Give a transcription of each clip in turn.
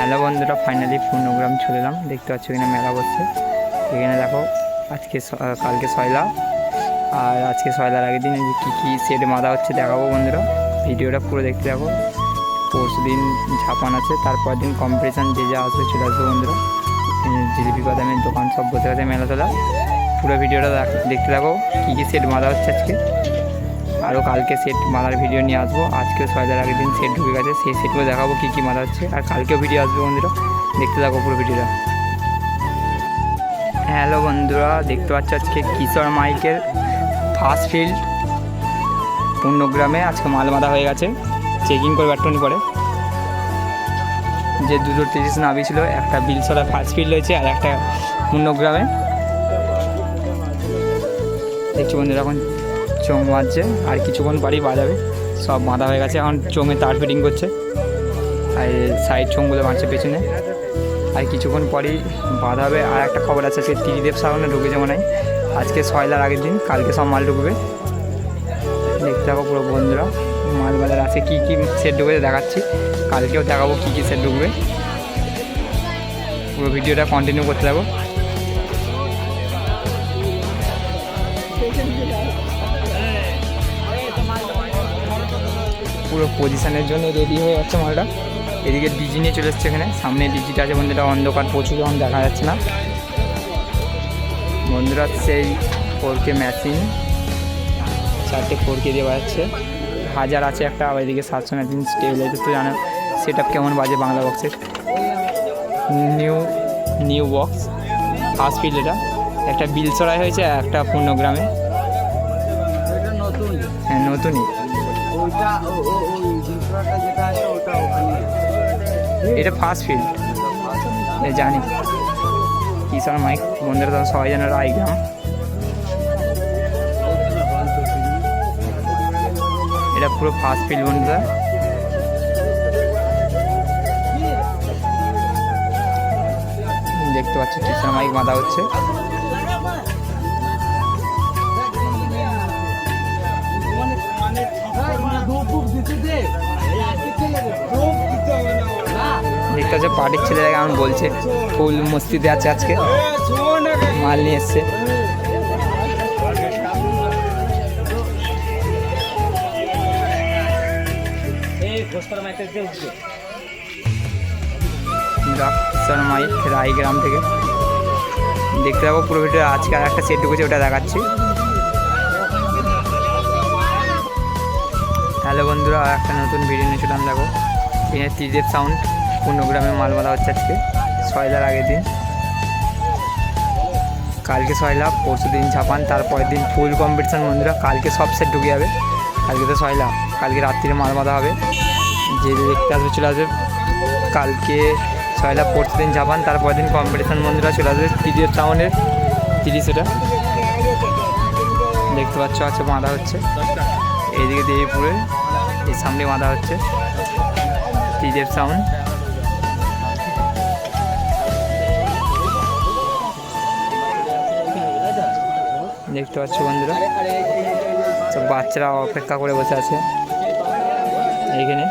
Hello বন্ধুরা finally পূর্ণগ্রাম চলে এলাম। দেখতে পাচ্ছ এখানে মেলা বসছে। এখানে দেখো, আজকে কালকে সয়লা। আর আজকে সয়লার আগের দিন কী কী সেট মাদা হচ্ছে দেখাবো বন্ধুরা। ভিডিওটা পুরো দেখতে থাকো। পরশু দিন ঝাপান আছে তারপর দিন কম্পিটিশান যে যা আসবে চলে আসবে বন্ধুরা। জিলিপি বাদামের দোকান সব বসে আছে মেলা তোলা পুরো ভিডিওটা দেখতে থাকো কী কী সেট মাদা হচ্ছে আজকে। আরও কালকে সেট মালার ভিডিও নিয়ে আসব। আজকেও ছয়টার আগের দিন সেট ঢুকে গেছে। সেই সেটগুলো দেখাবো কী কী মালা হচ্ছে। আর কালকেও ভিডিও আসবে বন্ধুরা। দেখতে থাকো পুরো ভিডিওটা হ্যালো বন্ধুরা, দেখতে পাচ্ছ আজকে কিশোর মাইকের ফার্স্ট ফিল্ড পূর্ণগ্রামে আজকে মাল মাদা হয়ে গেছে। চেকিং করবে একটুখানি পরে। যে দুটো ত্রিশ নাবি ছিল, একটা বিলসরা ফার্স্ট ফিল্ড হয়েছে আর একটা পূর্ণগ্রামে। দেখছি বন্ধুরা, এখন চোং বাজছে আর কিছুক্ষণ পরেই বাজাবে। সব বাঁধা হয়ে গেছে, এখন চোঙে তার ফিটিং করছে। আর সাইড চোঙগুলো বাঁধছে পেছনে। আর কিছুক্ষণ পরেই বাঁধাবে, আর একটা খবর আছে সে ত্রিদেব সাগনে ঢুকেছে মনে হয়। আজকে সয়লার আগের দিন, কালকে সব মাল ঢুকবে। দেখতে থাকো পুরো বন্ধুরা, মাল বাজার আছে, কী কী সেট ঢুকেছে দেখাচ্ছি। কালকেও দেখাবো কী কী সেট ঢুকবে। পুরো ভিডিওটা কন্টিনিউ করতে থাকো। পুরো পজিশনের জন্য রেডি হয়ে যাচ্ছে মালটা। এদিকে ডিজি নিয়ে চলে এসছে এখানে। সামনে ডিজিটা আছে, বন্ধুরা অন্ধকার প্রচুর, এখন দেখা যাচ্ছে না। বন্ধুরা, সেই ফোরকে মেশিন চারটে ফোরকে দিয়ে বাজাচ্ছে। হাজার আছে একটা, আবার এদিকে সাতশো মেশিন স্টেবিলাইজার তো জানো সেট কেমন বাজে বাংলা বক্সের new new box first field এটা। একটা বিলসরাই হয়েছে একটা পূর্ণগ্রামে হ্যাঁ নতুনই। এটা ফার্স্ট ফিল্ড জানি। কিষান মাইক, বন্ধুরা তো সবাই জানে রায়গ্রাম এটা পুরো ফার্স্ট ফিল্ড বন্ধুরা। দেখতে পাচ্ছি কিষান মাইক বাঁধা হচ্ছে দেখতে পাচ্ছ পার্টির ছেলেরা কেমন বলছে। ফুল মস্তিতে আছে আজকে। মাল নিয়ে এসছে। কিষান মাইক, রায়গ্রাম থেকে। দেখতে পাবো পুরো ভিডিও আজকে আর একটা সেট ঢুকেছে ওটা দেখাচ্ছি। বন্ধুরা একটা নতুন ভিডিও নিয়ে চলাম দেখো এখানে ত্রিদেব সাউন্ড পূর্ণগ্রামে মাল মালা হচ্ছে আজকে, সয়লার আগের দিন। কালকে সয়লা, পরশু দিন ছাপান তারপরের দিন ফুল কম্পিটিশান বন্ধুরা, কালকে সব সেট ঢুকে যাবে। কালকে তো সয়লা, কালকে রাত্রিরে মাল বাঁধা হবে। যে দেখতে আসবে, চলে আসবে। কালকে সয়লা, পরশু দিন ছাপান তারপরের দিন কম্পিটিশান বন্ধুরা, চলে আসবে ত্রিদেব সাউন্ডের তিরিশ এটা। দেখতে পাচ্ছ আছে বাঁধা হচ্ছে। এইদিকে দেবীপুরে এই সামনে বাঁধা হচ্ছে। ত্রিদেব সাউন্ড। দেখতে পাচ্ছ বন্ধুরা সব বাচ্চারা অপেক্ষা করে বসে আছে এইখানে।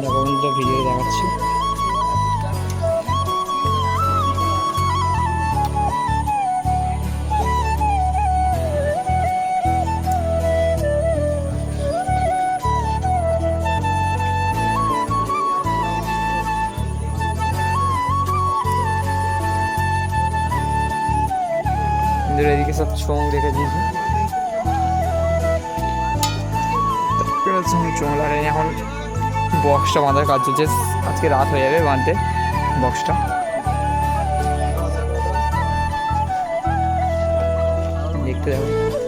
দেখো বন্ধুরা, ভিডিও দেখাচ্ছি। বন্ধুরা এদিকে সব চোং রেখে দিয়েছে। চোং লাগাই এখন বক্সটা বাঁধার কাজ চলছে। আজকে রাত হয়ে যাবে বাঁধতে বক্সটা। দেখতে যাব